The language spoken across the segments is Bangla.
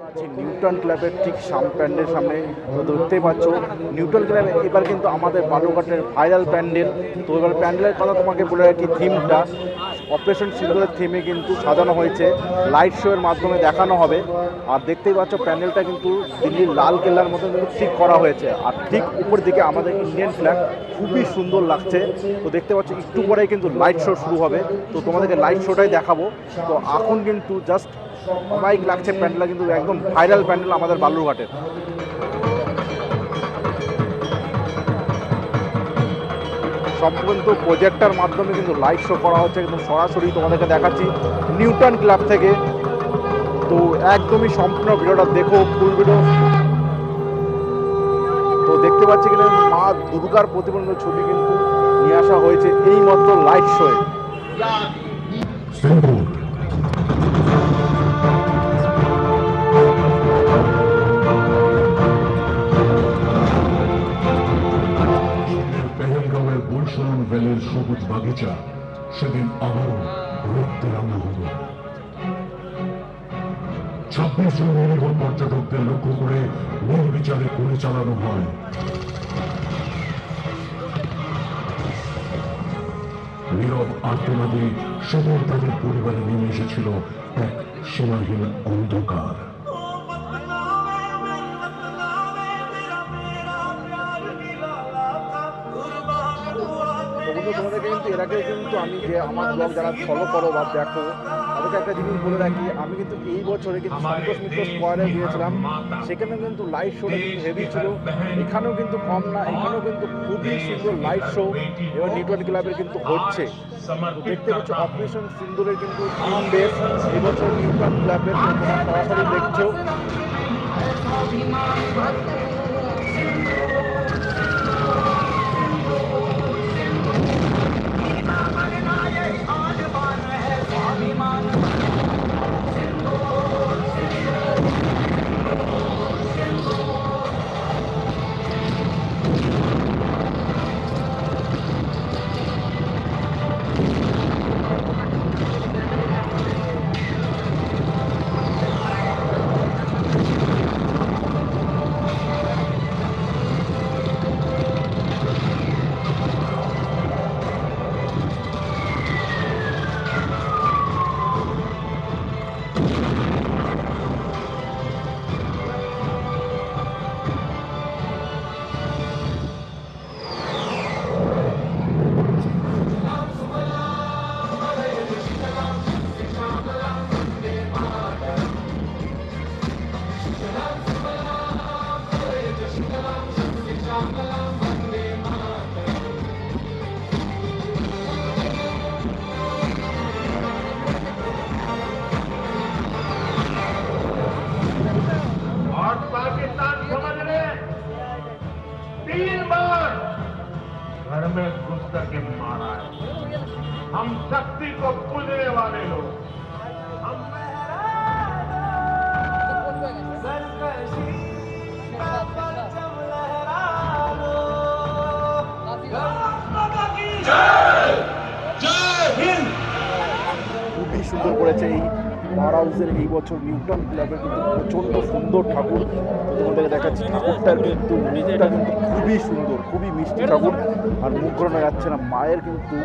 আছি নিউটন ক্লাবের ঠিক সাম প্যান্ডেল সামনে তো দেখতেই পাচ্ছ। নিউটন ক্লাবে এবার কিন্তু আমাদের বালুঘাটের ভাইরাল প্যান্ডেল। তো এবার প্যান্ডেলের কথা তোমাকে বলে রাখি থিমটা অপারেশন সিঙ্গলের থিমে কিন্তু সাজানো হয়েছে। লাইট শো এর মাধ্যমে দেখানো হবে। আর দেখতেই পাচ্ছ, প্যান্ডেলটা কিন্তু দিল্লির লাল কেল্লার মতো কিন্তু ঠিক করা হয়েছে। আর ঠিক উপর দিকে আমাদের ইন্ডিয়ান ফ্ল্যাগ খুবই সুন্দর লাগছে। তো দেখতে পাচ্ছ, একটু পরেই কিন্তু লাইট শো শুরু হবে। তো তোমাদেরকে লাইট শোটাই দেখাবো। তো এখন কিন্তু জাস্ট অমাইক লাগছে প্যান্ডেলটা কিন্তু একদম ভাইরাল প্যান্ডেল আমাদের বালুরঘাটের। সম্পূর্ণ প্রজেক্টার মাধ্যমে কিন্তু লাইভ শো করা হচ্ছে একদম সরাসরি তোমাদেরকে দেখাচ্ছি নিউটন ক্লাব থেকে। তো একদমই সম্পূর্ণ ভিডিওটা দেখো ফুল ভিডিও তো দেখতে পাচ্ছি কিনা, মা দুর্গার প্রতিবন্ধক ছবি কিন্তু নিয়ে আসা হয়েছে এই মাত্র লাইভ শোয়ে বাগিচা সেদিন আবারও রক্তে রান্না হলো। ছাব্বিশ জন নিরীহ পর্যটকদের লক্ষ্য করে নির্বিচারে গুলি চালানো হয়। নীরব আর্তনাদে সদর তাদের পরিবারে নেমে এসেছিল এক সীমাহীন অন্ধকার। তোমাদেরকে কিন্তু আমি যে আমার ব্লগ যারা ফলো করো বা দেখো, তাদেরকে একটা জিনিস বলে রাখি, আমি কিন্তু এই বছরে কিন্তু সন্তোষ মিত্র স্কোয়ারে গিয়েছিলাম। সেখানে কিন্তু লাইভ শোটা কিন্তু হেভি ছিল। এখানেও কিন্তু কম না, এখানেও কিন্তু খুবই সুন্দর লাইভ শো এবার নেটওয়ার্ক ক্লাবের কিন্তু হচ্ছে। দেখতে পাচ্ছ অপারেশন সিন্দুরের কিন্তু থিম বেস এবছর নিউটন ক্লাবের সরাসরি দেখছ। করেছে এই পাওয়ার হাউসের এই বছর নিউটন ক্লাবের কিন্তু প্রচণ্ড সুন্দর ঠাকুর। তোমাদেরকে দেখাচ্ছি, ঠাকুরটার কিন্তু মুখটা কিন্তু খুবই সুন্দর, খুবই মিষ্টি ঠাকুর। আর মুখ ঘোরানো যাচ্ছে না, মায়ের কিন্তু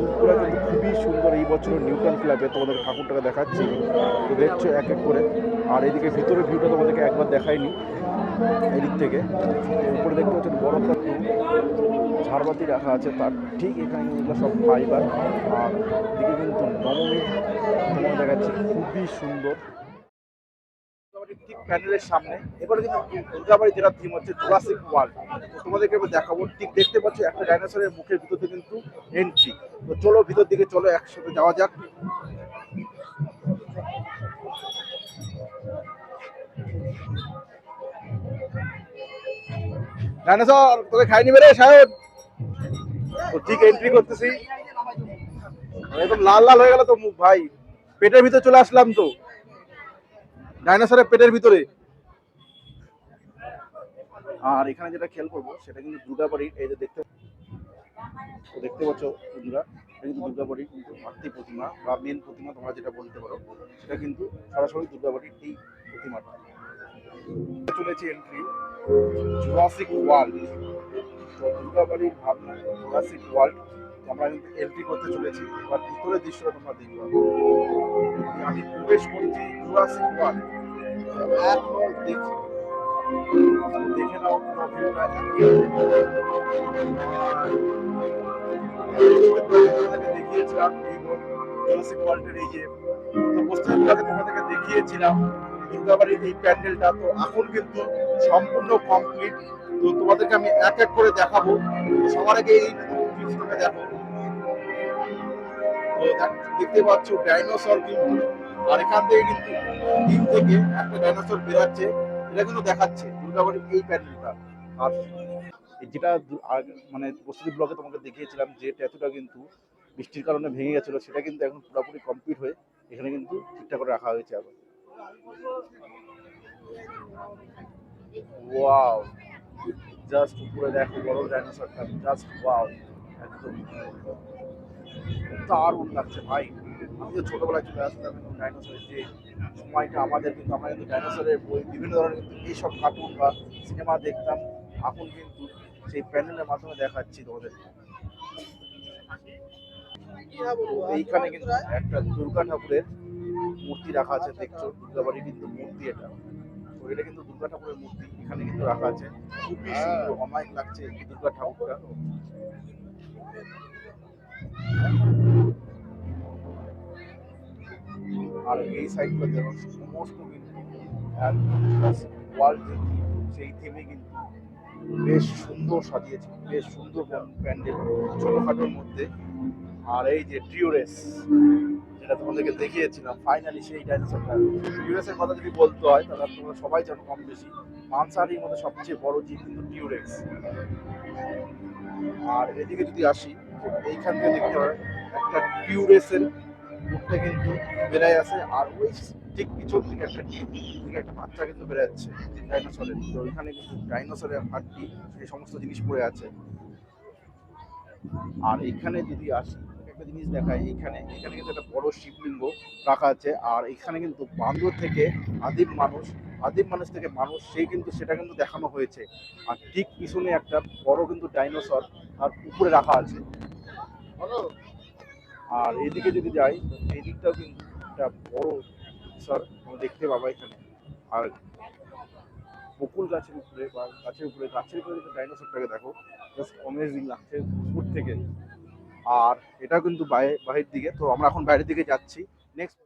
মুখগুলো কিন্তু খুবই সুন্দর এই বছর নিউটন ক্লাবে। তোমাদের ঠাকুরটাকে দেখাচ্ছি, তো দেখছ এক এক করে। আর এদিকে ভিতরে ভিউটা তোমাদেরকে একবার দেখাইনি, এদিক থেকে। উপরে দেখতে পাচ্ছেন বড় একটা ঝাড়বাতি রাখা আছে, তার ঠিক এখানে কিন্তু সব ফাইবার আর দিকে কিন্তু নবমী তোমাকে দেখাচ্ছি, খুবই সুন্দর। ঠিক সামনে কিন্তু যেটা থিম হচ্ছে ওয়ার্ল্ড তোমাদেরকে দেখাবো, ঠিক দেখতে একটা ডাইনোসরের মুখের কিন্তু এন্ট্রি তো চলো ভিতর দিকে চলো, একসাথে যাওয়া যাক। ডাইনোসর তোকে খাইনি বেরে সায়দ তো ঠিক এন্ট্রি করতেছি। একদম লাল লাল হয়ে গেল তো মুখ, ভাই। পেটের ভিতরে চলে আসলাম তো। ডাইনোসরের পেটের ভিতরে। আর এখানে যেটা খেয়াল করব, সেটা কিন্তু দুর্গাবাড়ির, এই যে দেখতে দেখতে পাচ্ছ বন্ধুরা কিন্তু দুর্গাবাড়ির কিন্তু মাতৃ প্রতিমা, বা মেন প্রতিমা, তোমরা যেটা বলতে পারো, সেটা কিন্তু সরাসরি দুর্গাবাড়ির এই প্রতিমাটা। চলেছে এন্ট্রি জুরাসিক ওয়ার্ল্ড দুর্গাবাড়ির ভাবনা জুরাসিক ওয়ার্ল্ড আমরা কিন্তু এন্ট্রি করতে চলেছি, এবার ভিতরের দৃশ্যটা তোমরা দেখবে। আমি প্রবেশ করছি জুরাসিক ওয়ার্ল্ড একবার দেখি নাও ভিউটা দেখিয়েছিলাম জুরাসিক ওয়ার্ল্ডের এই যে তোমাদেরকে দেখিয়েছিলাম। দুর্গাবাড়ির এই প্যান্ডেলটা তো এখন কিন্তু সম্পূর্ণ কমপ্লিট তো তোমাদেরকে আমি এক এক করে দেখাবো। সবার আগে এই জিনিসটাকে দেখো। দেখতে পাচ্ছ ডাইনোসর কিন্তু। আর এখান থেকে কিন্তু দিন থেকে একটা ডাইনোসর বেরাচ্ছে। এটা কিন্তু দেখাচ্ছে দুর্গাবাড়ির এই প্যান্ডেলটা। আর যেটা মানে প্রস্তুতি ব্লগে তোমাকে দেখিয়েছিলাম যে ট্যাটুটা কিন্তু বৃষ্টির কারণে ভেঙে গেছিল, সেটা কিন্তু এখন পুরোপুরি কমপ্লিট হয়ে এখানে কিন্তু ঠিকঠাক করে রাখা হয়েছে আবার। ওয়াও জাস্ট উপরে দেখো বড় ডাইনোসরটা জাস্ট ওয়াও একদম। দারুণ লাগছে ভাই। আমি তো ছোটবেলায় চলে আসতাম ডাইনোসরের যে সময়টা আমাদের, কিন্তু আমরা কিন্তু ডাইনোসরের বই, বিভিন্ন ধরনের কিন্তু এইসব কার্টুন বা সিনেমা দেখতাম। এখন কিন্তু সেই প্যানেলের মাধ্যমে দেখাচ্ছি তোমাদের। এইখানে কিন্তু একটা দুর্গা ঠাকুরের মূর্তি রাখা আছে, দেখছ? দুর্গাবাড়ির কিন্তু মূর্তি এটা। তো এটা কিন্তু দুর্গা ঠাকুরের মূর্তি, এখানে কিন্তু রাখা আছে। খুবই সুন্দর, অমায়িক লাগছে দুর্গা ঠাকুরটা। আর এই সাইডটা দেখো, সমস্ত কিন্তু ওয়ার্ল্ড সেই থিমে কিন্তু বেশ সুন্দর সাজিয়েছে, বেশ সুন্দর প্যান্ডেল ছোটখাটোর মধ্যে। আর এই যে ট্রিওরেস যেটা তোমাদেরকে দেখিয়েছিলাম ফাইনালি সেই ডাইনোসরটা ট্রিওরেসের কথা যদি বলতে হয়, তাহলে তোমরা সবাই জানো কম বেশি, মানসারির মধ্যে সবচেয়ে বড় জীব কিন্তু টিউরেক্স আর এদিকে যদি আসি এইখান থেকে দেখতে পারেন একটা টিউরেসের মুখটা কিন্তু বেড়াই আছে, আর ওই ঠিক পিছন থেকে একটা থেকে একটা বাচ্চা কিন্তু বেড়ে যাচ্ছে ডাইনোসরের তো ওইখানে কিন্তু ডাইনোসরের হাড্ডি এই সমস্ত জিনিস পড়ে আছে। আর এখানে যদি আসি একটা জিনিস দেখায় এখানে। এখানে কিন্তু একটা বড় শিবলিঙ্গ রাখা আছে। আর এখানে কিন্তু বান্দর থেকে আদিম মানুষ আদিম মানুষ থেকে মানুষ সেই কিন্তু সেটা কিন্তু দেখানো হয়েছে। আর ঠিক পিছনে একটা বড় কিন্তু ডাইনোসর আর উপরে রাখা আছে। আর এদিকে যদি যাই এই দিকটাও কিন্তু একটা বড় স্যার দেখতে পাবা এখানে। আর বকুল গাছের উপরে বা গাছের উপরে গাছের উপরে ডাইনোসরটাকে দেখো। জাস্ট অমেজিং লাগছে দূর থেকে। আর এটা কিন্তু বাইরে বাইরের দিকে। তো আমরা এখন বাইরের দিকে যাচ্ছি। নেক্সট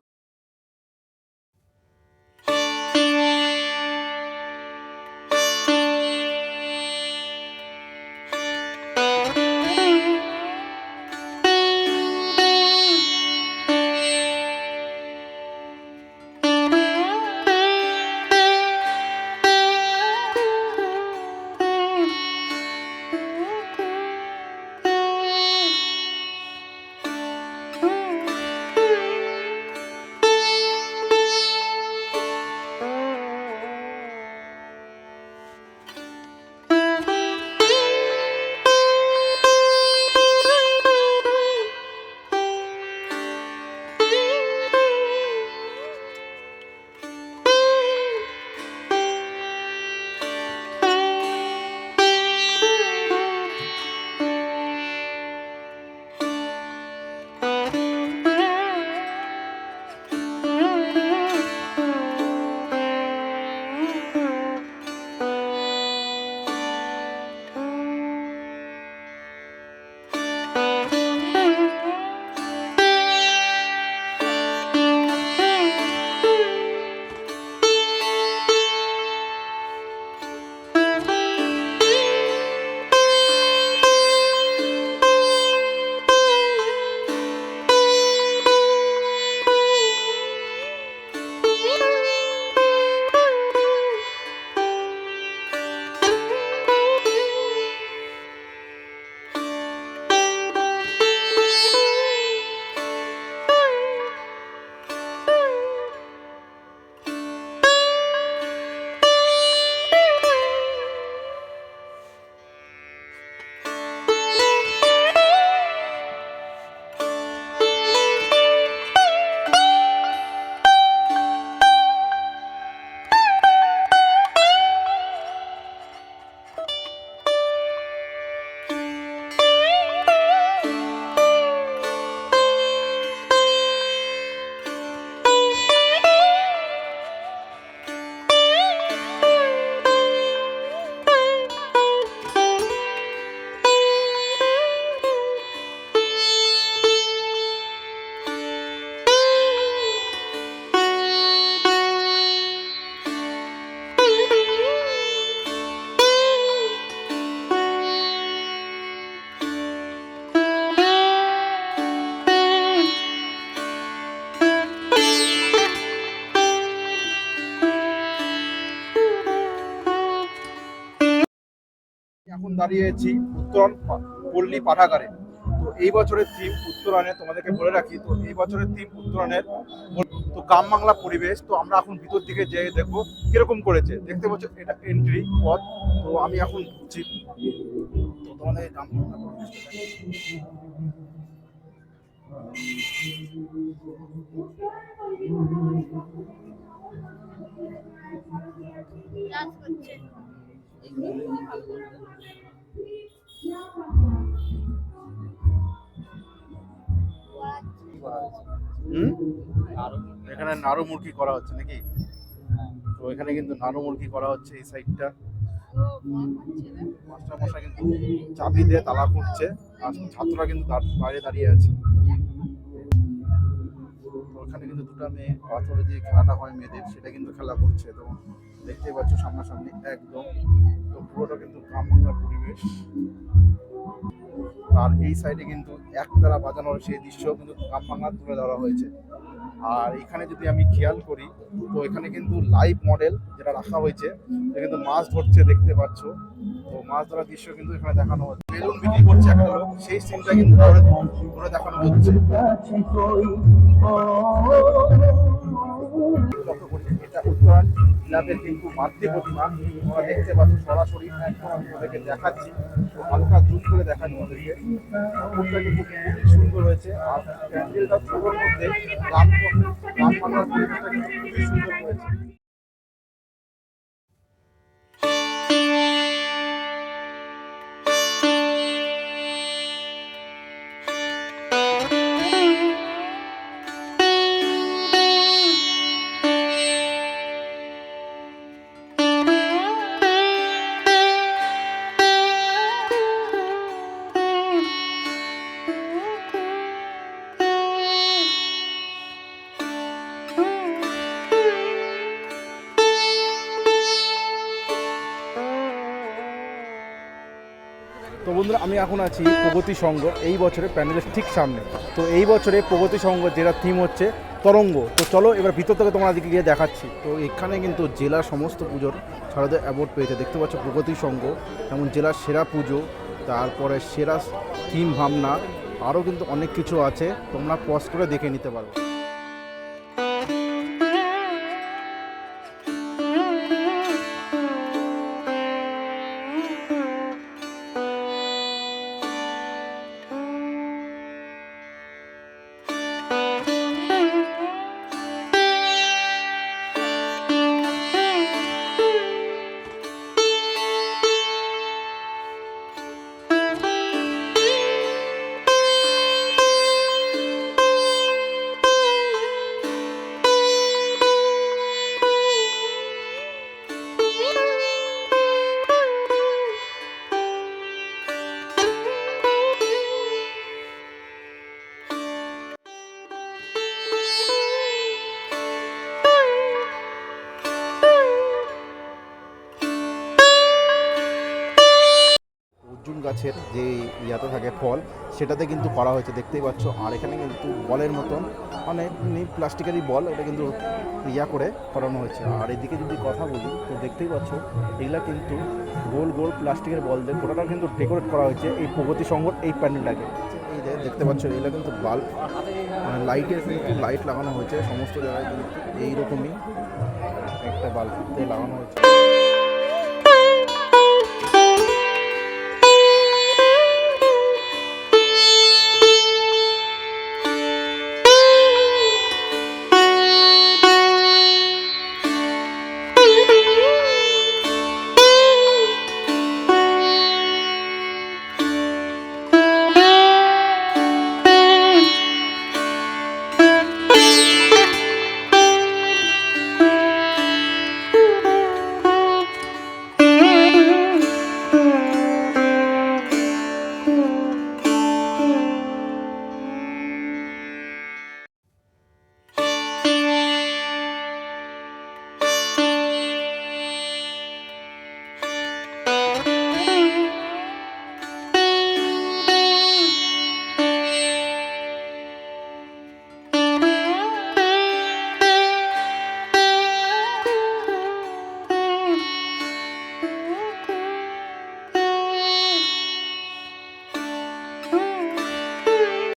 দাঁড়িয়েছি উত্তরণ পল্লী পাঠাগারে। তো এই বছরের থিম উত্তরণে তোমাদেরকে বলে রাখি, তো এই বছরের থিম উত্তরণের তো গ্রাম বাংলা পরিবেশ, তো আমরা এখন ভিতর দিকে যেয়ে দেখব কীরকম করেছে। দেখতে পাচ্ছ, এটা এন্ট্রি পথ, তো আমি এখন ঢুকছি তো তোমাদের গ্রাম বাংলা এখানে নাড়ু মুরগি করা হচ্ছে নাকি? তো এখানে কিন্তু নাড়ু মুরগি করা হচ্ছে এই সাইডটা। মাস্টার মশাই কিন্তু চাবি দিয়ে তালা খুঁজছে আর ছাত্ররা কিন্তু বাইরে দাঁড়িয়ে আছে। ওখানে কিন্তু দুটো মেয়ে পাথরে যে খেলাটা হয় মেয়েদের, সেটা কিন্তু খেলা করছে। তো দেখতেই পাচ্ছ সামনাসামনি একদম। তো পুরোটা কিন্তু গ্রাম পরিবেশ। আর এই সাইডে কিন্তু একতারা বাজানোর সেই দৃশ্য কিন্তু বাংলা তুলে ধরা হয়েছে। আর এখানে যদি আমি খেয়াল করি, তো এখানে কিন্তু লাইভ মডেল যেটা রাখা হয়েছে সেটা কিন্তু মাছ ধরছে দেখতে পাচ্ছ। তো মাছ ধরার দৃশ্য কিন্তু এখানে দেখানো হচ্ছে। বেলুন বিক্রি করছে একটা লোক সেই সিনটা কিন্তু দেখানো হচ্ছে। এটা উত্তরায়ণ? ক্লাবের কিন্তু মাতৃ প্রতিমা তোমরা দেখতে পাচ্ছ সরাসরি একদম আমি ওদেরকে দেখাচ্ছি হালকা জুম করে দেখাচ্ছি ওদেরকে ঠাকুরটা কিন্তু খুবই সুন্দর হয়েছে আর প্যান্ডেলটা ছোটোর মধ্যে রাম রাম মাতার পরিবেশটা কিন্তু খুবই সুন্দর হয়েছে বন্ধুরা, আমি এখন আছি প্রগতি সংঘ। এই বছরে প্যান্ডেলের ঠিক সামনে। তো এই বছরে প্রগতি সংঘ যেটা থিম হচ্ছে তরঙ্গ। তো চলো এবার ভিতর থেকে তোমার দিকে গিয়ে দেখাচ্ছি। তো এখানে কিন্তু জেলার সমস্ত পুজোর শারদীয় অ্যাওয়ার্ড পেয়েছে। দেখতে পাচ্ছ প্রগতি সংঘ, যেমন জেলার সেরা পুজো, তারপরে সেরা থিম ভাবনা, আরও কিন্তু অনেক কিছু আছে। তোমরা পজ করে দেখে নিতে পারো। গাছের যে ইয়াতে থাকে ফল, সেটাতে কিন্তু করা হয়েছে, দেখতেই পাচ্ছ। আর এখানে কিন্তু বলের মতন মানে এমনি প্লাস্টিকেরই বল, এটা কিন্তু ইয়া করে করানো হয়েছে। আর এদিকে যদি কথা বলি, তো দেখতেই পাচ্ছ, এগুলা কিন্তু গোল গোল প্লাস্টিকের বল দিয়ে গোটাটা কিন্তু ডেকোরেট করা হয়েছে এই প্রগতি সংঘর এই প্যান্ডেলটাকে। এই যে দেখতে পাচ্ছ, এগুলো কিন্তু বাল্ব মানে লাইটের কিন্তু লাইট লাগানো হয়েছে, সমস্ত জায়গায় কিন্তু এইরকমই একটা বাল্ব লাগানো হয়েছে।